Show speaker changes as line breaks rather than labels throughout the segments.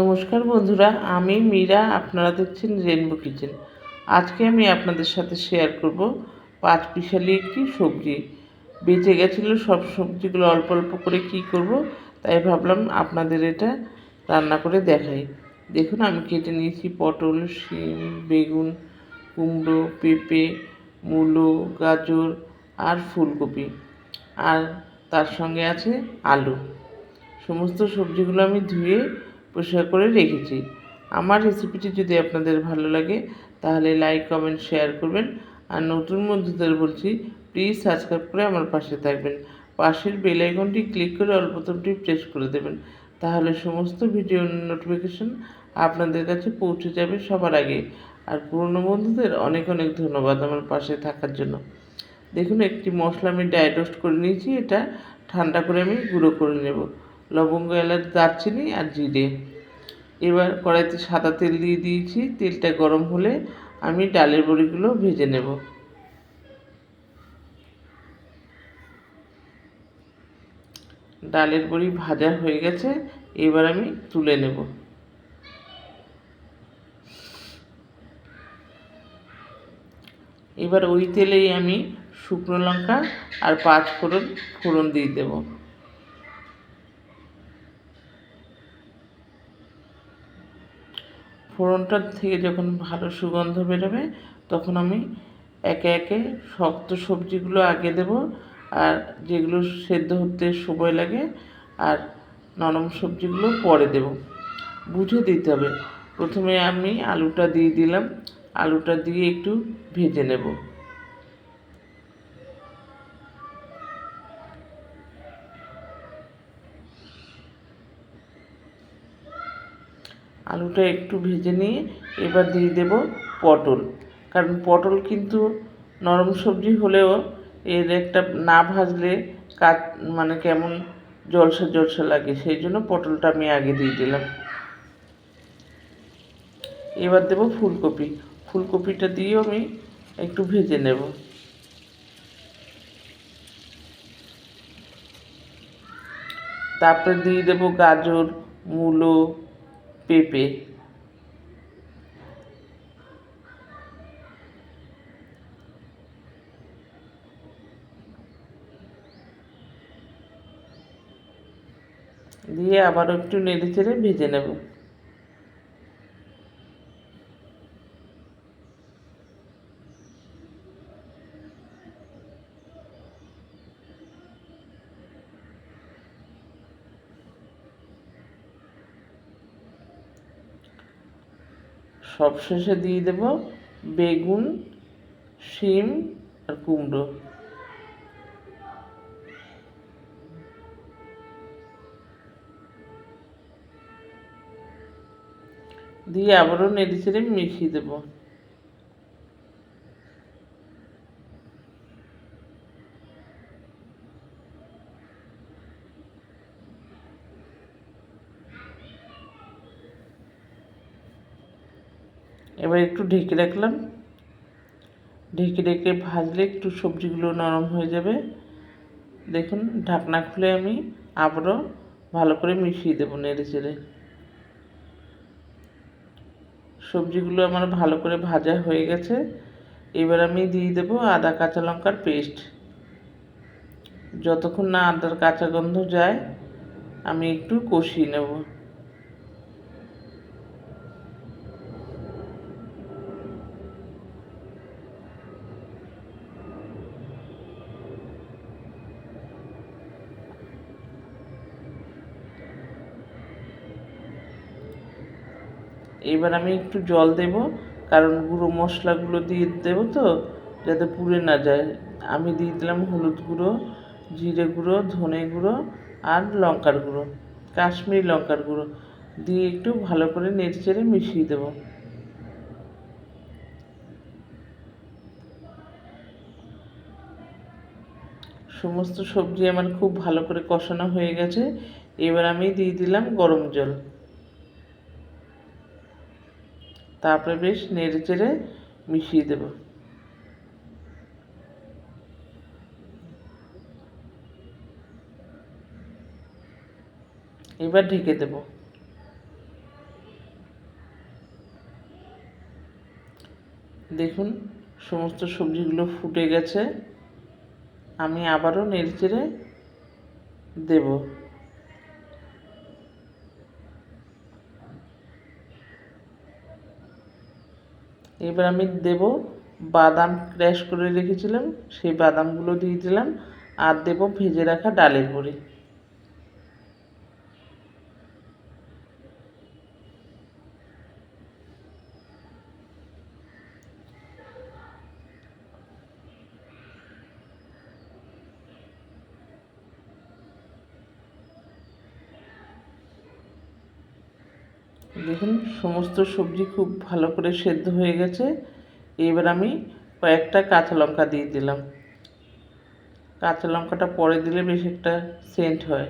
নমস্কার বন্ধুরা, আমি মীরা, আপনারা দেখছেন রেনবো কিচেন আজকে আমি আপনাদের সাথে শেয়ার করব পাঁচ পিশালি একটি সবজি। বেঁচে গেছিল সব সবজিগুলো অল্প অল্প করে কি করব, তাই ভাবলাম আপনাদের এটা রান্না করে দেখাই। দেখুন, আমি কেটে নিয়েছি পটল, শিম, বেগুন, কুমড়ো, পেঁপে, মূলো, গাজর আর ফুলকপি। আর তার সঙ্গে আছে আলু। সমস্ত সবজিগুলো আমি ধুয়ে পরিষ্কার করে রেখেছি। আমার রেসিপিটি যদি আপনাদের ভালো লাগে, তাহলে লাইক কমেন্ট শেয়ার করবেন। আর নতুন বন্ধুদের বলছি প্লিজ সাবস্ক্রাইব করে আমার পাশে থাকবেন। পাশের বেল আইকনটি ক্লিক করে অল্পতমটি প্রেস করে দেবেন। তাহলে সমস্ত ভিডিও নোটিফিকেশন আপনাদের কাছে পৌঁছে যাবে সবার আগে। আর পুরনো বন্ধুদের অনেক অনেক ধন্যবাদ আমার পাশে থাকার জন্য। দেখুন, একটি মশলা আমি ডাইরোস্ট করে নিয়েছি, এটা ঠান্ডা করে আমি গুঁড়ো করে নেব। লবঙ্গ, এলাচ, দারচিনি আর জিরে। এবার কড়াইতে সাদা তেল দিয়ে দিয়েছি। তেলটা গরম হলে আমি ডালের বড়িগুলো ভেজে নেব। ডালের বড়ি ভাজা হয়ে গেছে, এবার আমি তুলে নেব। এবার ওই তেলেই আমি শুকনো লঙ্কা আর পাঁচ ফোড়ন ফোড়ন দিয়ে দেবো। ফোড়নটার থেকে যখন ভালো সুগন্ধ বেরোবে, তখন আমি একে একে শক্ত সবজিগুলো আগে দেব আর যেগুলো সেদ্ধ হতে সময় লাগে আর নরম সবজিগুলো পরে দেব। বুঝে দিতে হবে। প্রথমে আমি আলুটা দিয়ে দিলাম। আলুটা দিয়ে একটু ভেজে নেব। আলুটা একটু ভেজে নিয়ে এবার দিয়ে দেব পটল। কারণ পটল কিন্তু নরম সবজি হলেও এর একটা না ভাজলে কাজ মানে কেমন জলসা জলসা লাগে, সেই জন্য পটলটা আমি আগে দিয়ে দিলাম। এবার দেব ফুলকপি। ফুলকপিটা দিয়েও আমি একটু ভেজে নেব। তারপরে দিয়ে দেবো গাজর, মূলো পেঁপে। দিয়ে আবার একটু নেড়ে চেড়ে ভেজে নেব। সবশেষে দিয়ে দেব বেগুন শিম আর কুমড়ো। দিয়ে আবারও নেড়ে চেড়ে মিশিয়ে দেবো। এবার একটু ঢেকে রাখলাম। ঢেকে ঢেকে ভাজলে একটু সবজিগুলো নরম হয়ে যাবে। দেখুন, ঢাকনা খুলে আমি আবারও ভালো করে মিশিয়ে দেবো নেড়ে চেড়ে। সবজিগুলো আমার ভালো করে ভাজা হয়ে গেছে। এবার আমি দিয়ে দেবো আদা কাঁচা লঙ্কার পেস্ট। যতক্ষণ না আদার কাঁচা গন্ধ যায়, আমি একটু কষিয়ে নেব। এবার আমি একটু জল দেব, কারণ গুঁড়ো মশলাগুলো দিয়ে দেবো তো, যাতে পুড়ে না যায়। আমি দিয়ে দিলাম হলুদ গুঁড়ো, জিরে গুঁড়ো, ধনে গুঁড়ো আর লঙ্কার গুঁড়ো, কাশ্মীরি লঙ্কার গুঁড়ো। দিয়ে একটু ভালো করে নেড়ে চেড়ে মিশিয়ে দেবো। সমস্ত সবজি আমার খুব ভালো করে কষানো হয়ে গেছে। এবার আমি দিয়ে দিলাম গরম জল। তারপরে বেশ নেড়ে চেড়ে মিশিয়ে দেব। এবার ঢেকে দেব। দেখুন, সমস্ত সবজিগুলো ফুটে গেছে। আমি আবারও নেড়ে চেড়ে দেবো। এবার আমি দেব বাদাম ক্র্যাশ করে রেখেছিলাম, সেই বাদামগুলো দিয়ে দিলাম আর দেব ভেজে রাখা ডালের বড়ি দেখুন, সমস্ত সবজি খুব ভালো করে সেদ্ধ হয়ে গেছে। এবার আমি কয়েকটা কাঁচা লঙ্কা দিয়ে দিলাম। কাঁচা লঙ্কাটা পরে দিলে বেশ একটা সেন্ট হয়।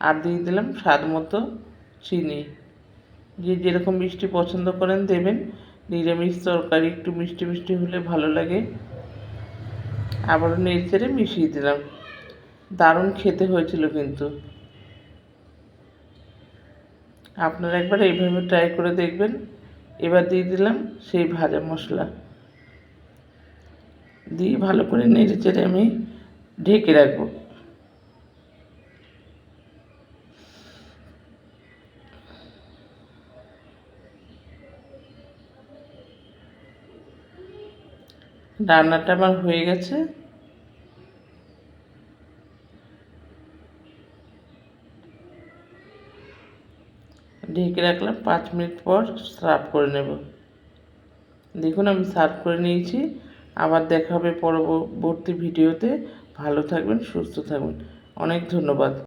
আর দিয়ে দিলাম স্বাদ মতো চিনি। যে যেরকম মিষ্টি পছন্দ করেন দেবেন। নিরামিষ তরকারি একটু মিষ্টি মিষ্টি হলে ভালো লাগে। আবারও নেড়ে মিশিয়ে দিলাম। দারুণ খেতে হয়েছিল কিন্তু। আপনারা একবার এইভাবে ট্রাই করে দেখবেন। এবার দিয়ে দিলাম সেই ভাজা মশলা। দিয়ে ভালো করে নেড়ে চেড়ে আমি ঢেকে রাখব। রান্নাটা আমার হয়ে গেছে। ঢেকে রাখলাম, পাঁচ মিনিট পর সার্ভ করে নেব। দেখুন, আমি সার্ভ করে নিয়েছি। আবার দেখা হবে পরবর্তী ভিডিওতে। ভালো থাকবেন, সুস্থ থাকবেন। অনেক ধন্যবাদ।